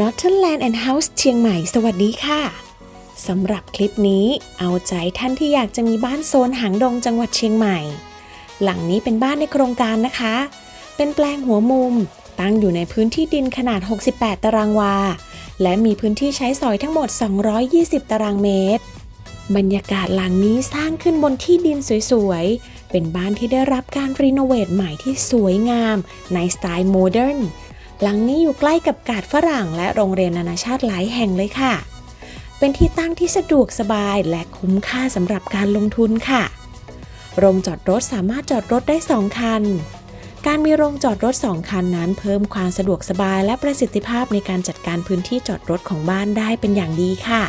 Northern Land and House เชียงใหม่ สวัสดีค่ะสำหรับคลิปนี้เอาใจท่านที่อยากจะมีบ้านโซนหางดงจังหวัดเชียงใหม่ หลังนี้เป็นบ้านในโครงการนะคะ เป็นแปลงหัวมุม ตั้งอยู่ในพื้นที่ดินขนาด 68 ตารางวา และมีพื้นที่ใช้สอยทั้งหมด 220 ตารางเมตร บรรยากาศหลังนี้สร้างขึ้นบนที่ดินสวยๆ เป็นบ้านที่ได้รับการรีโนเวทใหม่ที่สวยงามในสไตล์โมเดิร์น หลังนี้อยู่ใกล้กับกาดฝรั่งและโรงเรียนนานาชาติหลายแห่งเลยค่ะ เป็นที่ตั้งที่สะดวกสบายและคุ้มค่าสำหรับการลงทุนค่ะ โรงจอดรถสามารถจอดรถได้ 2 คัน การมีโรงจอดรถ 2 คันนั้น เพิ่มความสะดวกสบายและประสิทธิภาพในการจัดการพื้นที่จอดรถของบ้านได้เป็นอย่างดีค่ะ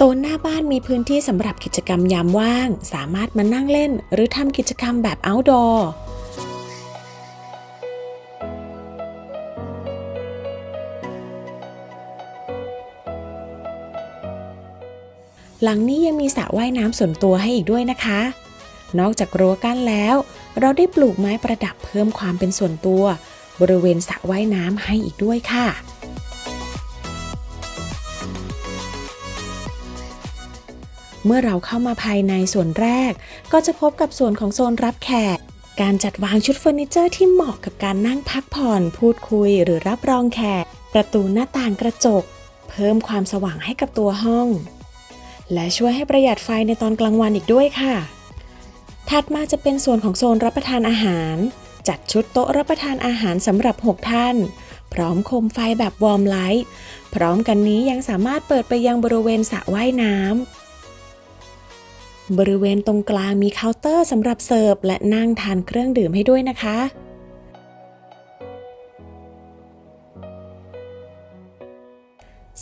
โซนหน้าบ้านมีพื้นที่สำหรับกิจกรรมยามว่าง สามารถมานั่งเล่น หรือทำกิจกรรมแบบ outdoor หลังนี้ยังมีสระว่ายน้ำส่วนตัวให้อีกด้วยนะคะ นอกจากรั้วกั้นแล้ว เราได้ปลูกไม้ประดับเพิ่มความเป็นส่วนตัว บริเวณสระว่ายน้ำให้อีกด้วยค่ะ เมื่อเราเข้ามาภายในส่วนแรก ก็จะพบกับส่วนของโซนรับแขก การจัดวางชุดเฟอร์นิเจอร์ที่เหมาะกับการนั่งพักผ่อน พูดคุย หรือรับรองแขก ประตูหน้าต่างกระจก เพิ่มความสว่างให้กับตัวห้อง และช่วยให้ประหยัดไฟในตอนกลางวันอีกด้วยค่ะ ถัดมาจะเป็นส่วนของโซนรับประทานอาหาร จัดชุดโต๊ะรับประทานอาหารสำหรับ 6 ท่านพร้อมโคมไฟแบบวอร์มไลท์ พร้อมกันนี้ยังสามารถเปิดไปยังบริเวณสระว่ายน้ำ บริเวณตรงกลางมีเคาน์เตอร์สำหรับเสิร์ฟและนั่งทานเครื่องดื่มให้ด้วยนะคะ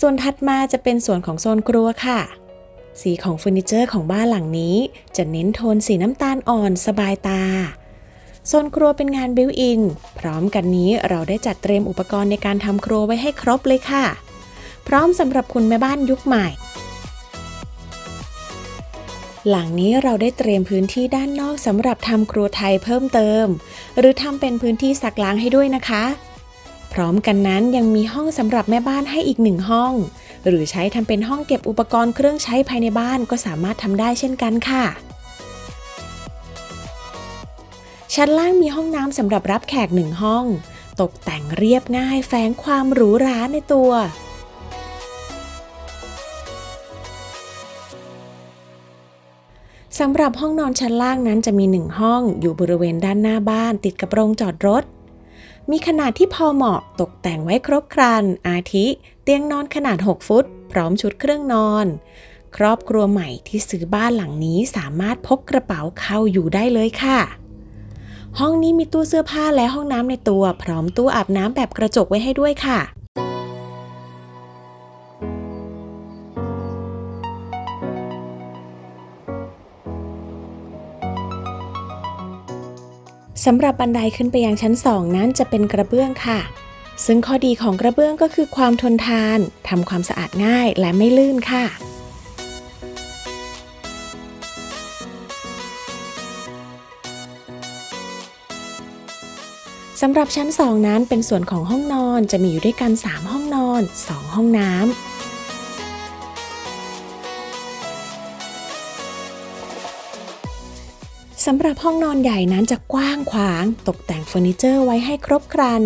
ส่วนถัดมาจะเป็นส่วนของโซนครัวค่ะ สีของเฟอร์นิเจอร์ของบ้านหลังนี้ จะเน้นโทนสีน้ำตาลอ่อนสบายตา โซนครัวเป็นงานบิวอิน พร้อมกันนี้เราได้จัดเตรียมอุปกรณ์ในการทำครัวไว้ให้ครบเลยค่ะ พร้อมสำหรับคุณแม่บ้านยุคใหม่ หลังนี้เราได้เตรียมพื้นที่ด้านนอกสำหรับทำครัวไทยเพิ่มเติม หรือทำเป็นพื้นที่ซักล้างให้ด้วยนะคะ พร้อมกันนั้นยังมีห้องสำหรับแม่บ้านให้อีกหนึ่งห้อง หรือใช้ทำเป็นห้องเก็บอุปกรณ์เครื่องใช้ภายในบ้านก็สามารถทำได้เช่นกันค่ะชั้นล่างมีห้องน้ำสำหรับรับแขกหนึ่งห้อง ตกแต่งเรียบง่ายแฝงความหรูหราในตัว สำหรับห้องนอนชั้นล่างนั้นจะมีหนึ่งห้องอยู่บริเวณด้านหน้าบ้านติดกับโรงจอดรถ มีขนาดที่พอเหมาะตกแต่งไว้ครบครัน อาทิ เตียงนอนขนาด 6 ฟุต พร้อมชุดเครื่องนอน ครอบครัวใหม่ที่ซื้อบ้านหลังนี้สามารถพกกระเป๋าเข้าอยู่ได้เลยค่ะ ห้องนี้มีตู้เสื้อผ้าและห้องน้ำในตัว พร้อมตู้อาบน้ำแบบกระจกไว้ให้ด้วยค่ะ สำหรับบันไดขึ้นไปยังชั้น2นั้นจะเป็นกระเบื้องค่ะ ซึ่งข้อดีของกระเบื้องก็คือความทนทานทำความสะอาดง่ายและไม่ลื่นค่ะสำหรับชั้น 2 นั้นเป็นส่วนของห้องนอนจะมีอยู่ด้วยกัน 3 ห้องนอน 2 ห้องน้ำ สำหรับห้องนอนใหญ่นั้นจะกว้างขวาง ตกแต่งเฟอร์นิเจอร์ไว้ให้ครบครัน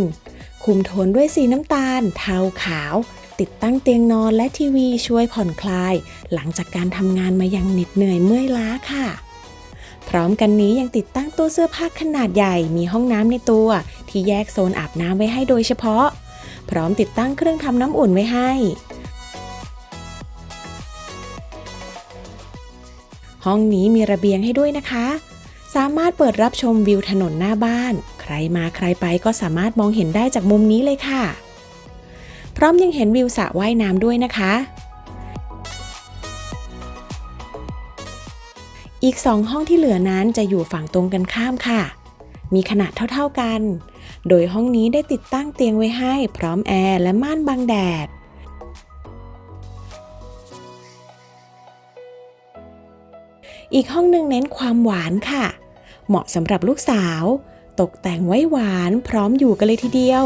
คุมโทนด้วยสีน้ำตาล เทาขาว ติดตั้งเตียงนอนและทีวีช่วยผ่อนคลาย หลังจากการทำงานมายังเหน็ดเหนื่อยเมื่อยล้าค่ะ พร้อมกันนี้ยังติดตั้งตู้เสื้อผ้าขนาดใหญ่มีห้องน้ำในตัว ที่แยกโซนอาบน้ำไว้ให้โดยเฉพาะ พร้อมติดตั้งเครื่องทำน้ำอุ่นไว้ให้ห้องนี้มีระเบียงให้ด้วยนะคะ สามารถเปิดรับชมวิวถนนหน้าบ้าน ใครมาใครไปก็สามารถมองเห็นได้จากมุมนี้เลยค่ะ พร้อมยังเห็นวิวสระว่ายน้ำด้วยนะคะ อีกสองห้องที่เหลือนั้นจะอยู่ฝั่งตรงกันข้ามค่ะ มีขนาดเท่าๆกัน โดยห้องนี้ได้ติดตั้งเตียงไว้ให้ พร้อมแอร์และม่านบังแดด อีกห้องหนึ่งเน้นความหวานค่ะ เหมาะสำหรับลูกสาว ตกแต่งไว้หวานพร้อมอยู่กันเลยทีเดียว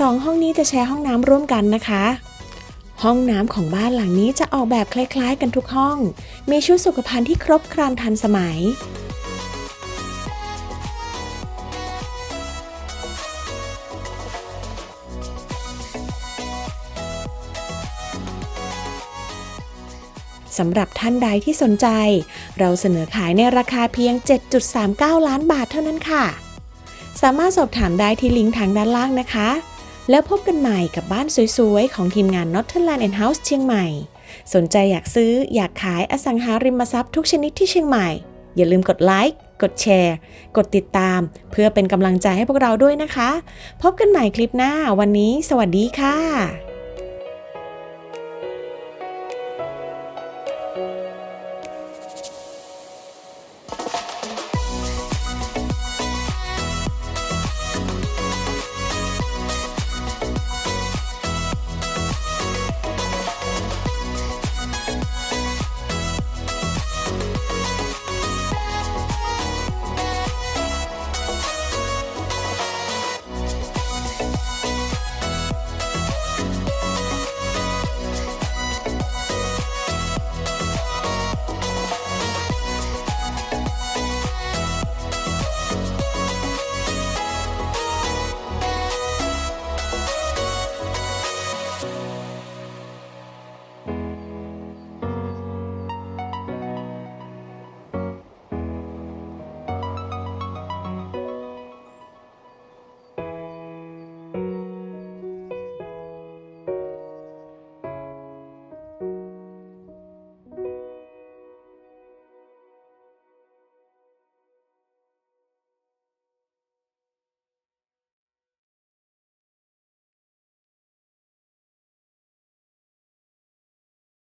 สองห้องนี้จะแชร์ห้องน้ำร่วมกันนะคะ ห้องน้ำของบ้านหลังนี้จะออกแบบคล้ายๆ กันทุกห้อง มีชุดสุขภัณฑ์ที่ครบครันทันสมัย สำหรับท่านใดที่สนใจ เราเสนอขายในราคาเพียง 7.39 ล้านบาทเท่านั้นค่ะ สามารถสอบถามได้ที่ลิงก์ทางด้านล่างนะคะ แล้วพบกันใหม่กับบ้านสวยๆ ของทีมงาน Notterland and House เชียงใหม่ สนใจอยากซื้ออยากขายอสังหาริมทรัพย์ทุกชนิดที่เชียงใหม่ อย่าลืมกดไลค์กดแชร์ กดติดตาม เพื่อเป็นกำลังใจให้พวกเราด้วยนะคะ พบกันใหม่คลิปหน้าวันนี้ สวัสดีค่ะ